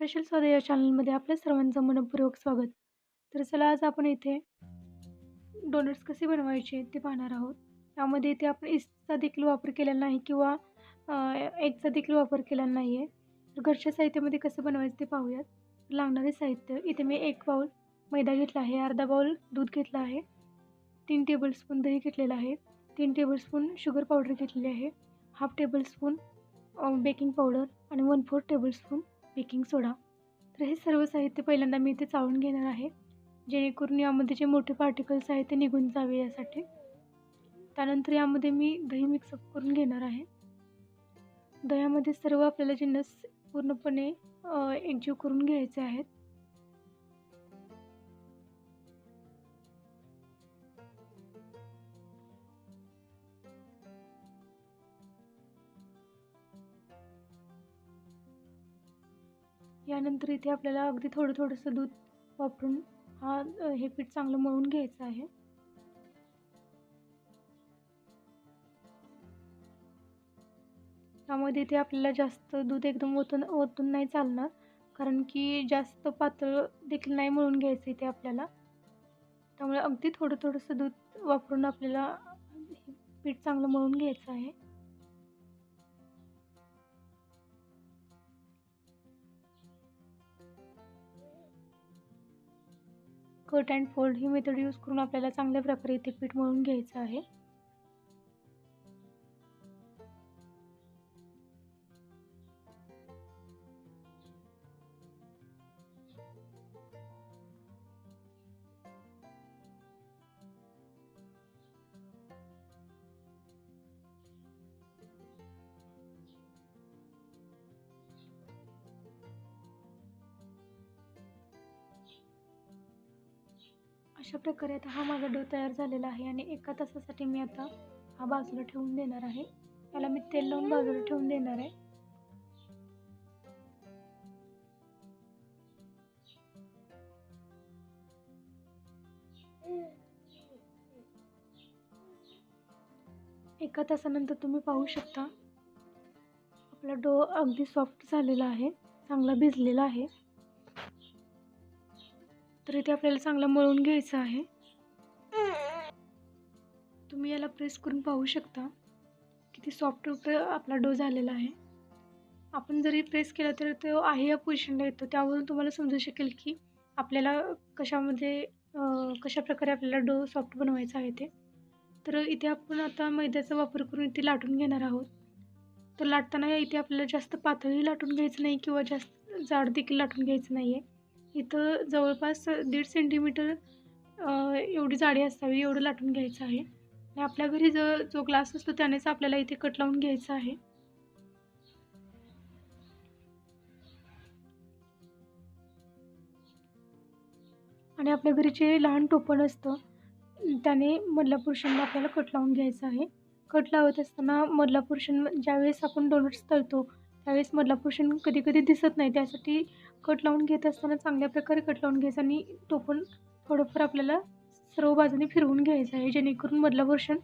Special स्वादा या चॅनलमध्ये आपल्या सर्वांचं मनपूर्वक स्वागत. तर चला आज आपण इथे डोनट्स कसे बनवायचे ते पाहणार आहोत. त्यामध्ये इथे आपण इस्टचा देखील वापर केलेला नाही किंवा एगचा देखील वापर केलेला नाही आहे तर घरच्या साहित्यामध्ये कसं बनवायचं ते पाहूयात. लागणारे साहित्य इथे मी एक बाऊल मैदा घेतला आहे अर्धा बाऊल दूध घेतला आहे तीन टेबलस्पून दही घेतलेलं आहे तीन टेबलस्पून शुगर पावडर घेतलेली आहे हाफ टेबलस्पून बेकिंग पावडर आणि one fourth tablespoon baking soda. तर हे सर्व साहित्य पहिल्यांदा मी इथे चाळून घेणार आहे. जेणेकरून यामध्ये जे मोठे पार्टिकल्स आहेत ते निघून जावे यासाठी. त्यानंतर यामध्ये मी दही मिक्सअप करून घेणार आहे. दह्यामध्ये सर्व आपल्याला जिन्नस पूर्णपणे एकजीव करून घ्यायचे आहेत. यानंतर इथे आपल्याला अगदी थोडं थोडंसं दूध वापरून हा हे पीठ चांगलं मळून घ्यायचं आहे. त्यामध्ये इथे आपल्याला जास्त दूध एकदम ओतून ओतून नाही चालणार कारण की जास्त पातळ देखील नाही मळून घ्यायचं इथे आपल्याला. त्यामुळे अगदी थोडं थोडंसं दूध वापरून आपल्याला पीठ चांगलं मळून घ्यायचं आहे. कट अँड फोल्ड ही मेथड यूज करून आपल्याला चांगल्या प्रकारे इथे पीठ मळून घ्यायचं आहे. अशा प्रकारे आता हा माझा डो तयार झालेला आहे आणि एका तासासाठी मी आता हा बाजूला ठेवून देणार आहे. त्याला मी तेल लावून बाजूला ठेवून देणार आहे. एका तासानंतर तुम्ही पाहू शकता. आपला डो अगदी सॉफ्ट झालेला आहे चांगला भिजलेला आहे. तर इथे आपल्याला चांगला मळून घ्यायचं आहे. तुम्ही याला प्रेस करून पाहू शकता किती सॉफ्ट आपला डो झालेला आहे. आपण जरी प्रेस केला तर तो आहे या पोझिशनला येतो. त्यावरून तुम्हाला समजू शकेल की आपल्याला कशामध्ये कशा प्रकारे आपल्याला डो सॉफ्ट बनवायचा आहे ते. तर इथे आपण आता मैद्याचा वापर करून इथे लाटून घेणार आहोत. तर लाटताना इथे आपल्याला जास्त पातळी लाटून घ्यायचं नाही किंवा जास्त जाड देखील लाटून घ्यायचं नाही आहे इथं जवळपास दीड सेंटीमीटर एवढी जाडी असावी एवढं लाटून घ्यायचं आहे. आणि आपल्या घरी जो जो ग्लास असतो त्यानेच आपल्याला इथे कट लावून घ्यायचा आहे. आणि आपल्या घरी जे लहान टोपण असतं त्याने मधला पोर्शनला आपल्याला कट लावून घ्यायचं आहे. कट लावत असताना मधला पोर्शन ज्यावेळेस आपण डोनट्स तळतो त्यावेळेस मधला पोर्शन कधी कधी दिसत नाही. त्यासाठी कट लावून घेत असताना चांगल्या प्रकारे कट लावून घ्यायचं आणि टोपण थोडंफार आपल्याला सर्व बाजूने फिरवून घ्यायचं आहे जेणेकरून मधला पोर्शन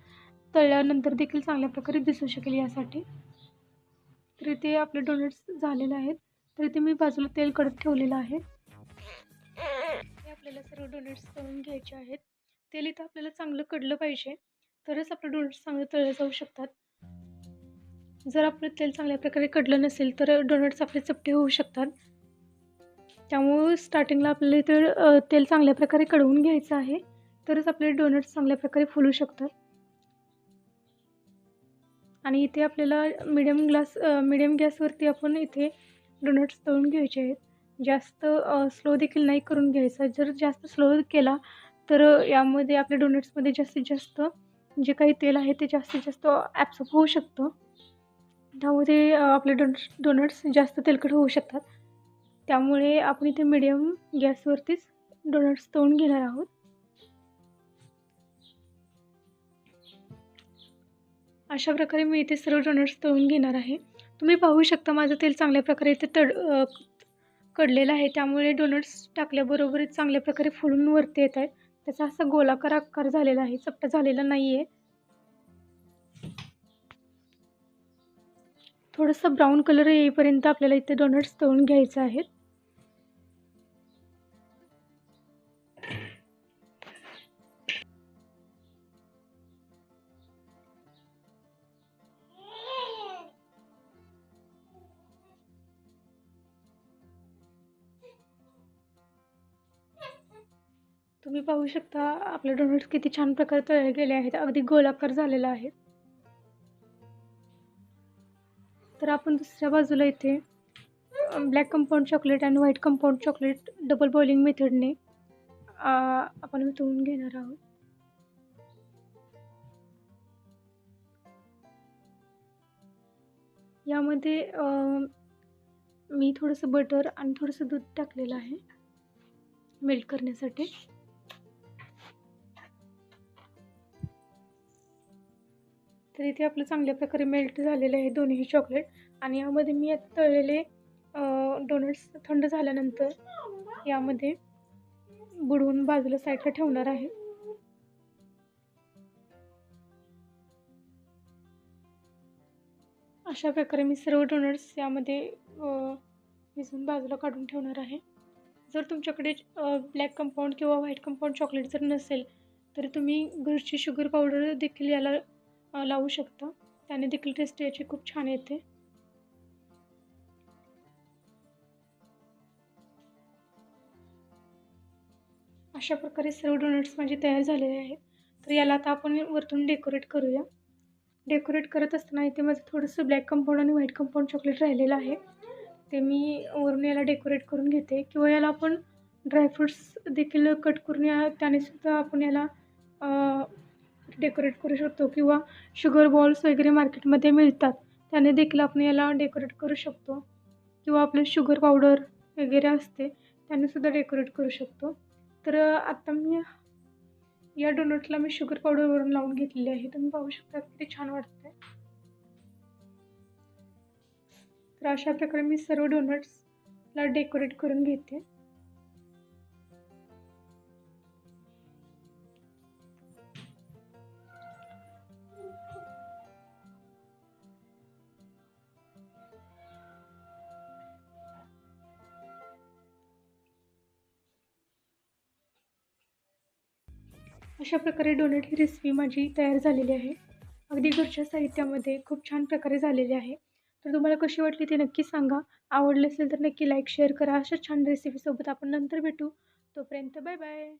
तळल्यानंतर देखील चांगल्या प्रकारे दिसू शकेल यासाठी. तर इथे आपले डोनट्स झालेले आहेत. तर इथे मी बाजूला तेल कडत ठेवलेलं आहे. आपल्याला सर्व डोनट्स तळून घ्यायचे आहेत. तेल इथं आपल्याला चांगलं कडलं पाहिजे. तरच आपले डोनट्स चांगले तळले जाऊ शकतात. जर आपलं तेल चांगल्या प्रकारे कडलं नसेल तर डोनट्स आपले चपटे होऊ शकतात. त्यामुळं स्टार्टिंगला आपल्याला इथं तेल चांगल्या प्रकारे कडवून घ्यायचं आहे. तरच आपले डोनट्स चांगल्या प्रकारे फुलू शकतात. आणि इथे आपल्याला मिडियम ग्लास मिडियम गॅसवरती आपण इथे डोनट्स तळून घ्यायचे आहेत. जास्त स्लो देखील नाही करून घ्यायचा. जर जास्त स्लो केला तर यामध्ये आपल्या डोनट्समध्ये जास्तीत जास्त जे काही तेल आहे ते जास्तीत जास्त ॲप्सअप होऊ शकतं. त्यामध्ये आपले डोनट्स डोनट्स जास्त तेलकट होऊ शकतात. त्यामुळे आपण इथे मिडियम गॅसवरतीच डोनट्स तळून घेणार आहोत. अशा प्रकारे मी इथे सर्व डोनट्स तळून घेणार आहे. तुम्ही पाहू शकता माझं तेल चांगल्या प्रकारे इथे तड कडलेलं आहे. त्यामुळे डोनट्स टाकल्याबरोबरच चांगल्या प्रकारे फुलून वरती येत आहेत. त्याचा असा गोलाकार आकार झालेला आहे. चपटा झालेला नाही आहे थोडंसं ब्राऊन कलर येईपर्यंत आपल्याला इथे डोनट्स तळून घ्यायचे आहेत. तुम्ही पाहू शकता आपले डोनट्स किती छान प्रकारे तळले गेले आहेत. अगदी गोलाकार झालेला आहे. तर आपण दुसऱ्या बाजूला इथे ब्लॅक कंपाऊंड चॉकलेट आणि white compound chocolate double boiling मेथडने आपण वितळून घेणार आहोत. यामध्ये मी थोडंसं बटर आणि थोडंसं दूध टाकलेलं आहे मेल्ट करण्यासाठी. तर इथे आपलं चांगल्या प्रकारे मेल्ट झालेलं आहे दोन्ही चॉकलेट आणि यामध्ये मी आता तळलेले डोनट्स थंड झाल्यानंतर यामध्ये बुडवून बाजूला साईडला ठेवणार आहे. अशा प्रकारे मी सर्व डोनट्स यामध्ये भिजवून बाजूला काढून ठेवणार आहे. जर तुमच्याकडे ब्लॅक कंपाऊंड किंवा व्हाईट कंपाऊंड चॉकलेट जर नसेल तर तुम्ही घरची शुगर पावडर देखील याला लावू शकता. त्याने देखील टेस्ट याची खूप छान येते. अशा प्रकारे सर्व डोनट्स माझे तयार झालेले आहेत. तर याला आता आपण वरतून डेकोरेट करूया. डेकोरेट करत असताना इथे माझं थोडंसं ब्लॅक कंपाऊंड आणि व्हाईट कंपाऊंड चॉकलेट राहिलेलं आहे. ते मी वरून याला डेकोरेट करून घेते. किंवा याला आपण ड्रायफ्रूट्स देखील कट करून या त्यानेसुद्धा आपण याला डेकोरेट करू शकतो किंवा शुगर बॉल्स वगैरे मार्केटमध्ये मिळतात. त्याने देखील आपण याला डेकोरेट करू शकतो. किंवा आपलं शुगर पावडर वगैरे असते त्यानेसुद्धा डेकोरेट करू शकतो. तर आत्ता मी या डोनटला मी शुगर पावडरवरून लावून घेतलेली आहे. तुम्ही पाहू शकता किती छान वाटतं तर अशा प्रकारे मी सर्व डोनट्सला डेकोरेट करून घेते. अशा प्रकारे डोनट ही रेसिपी माझी तयार झालेली आहे. अगदी घरच्या साहित्यामध्ये खूप छान प्रकारे झालेली आहे. तर तुम्हाला कशी वाटली ते नक्की सांगा. आवडले असेल तर नक्की लाईक शेअर करा. अशा छान रेसिपीसोबत आपण नंतर भेटू. तोपर्यंत बाय बाय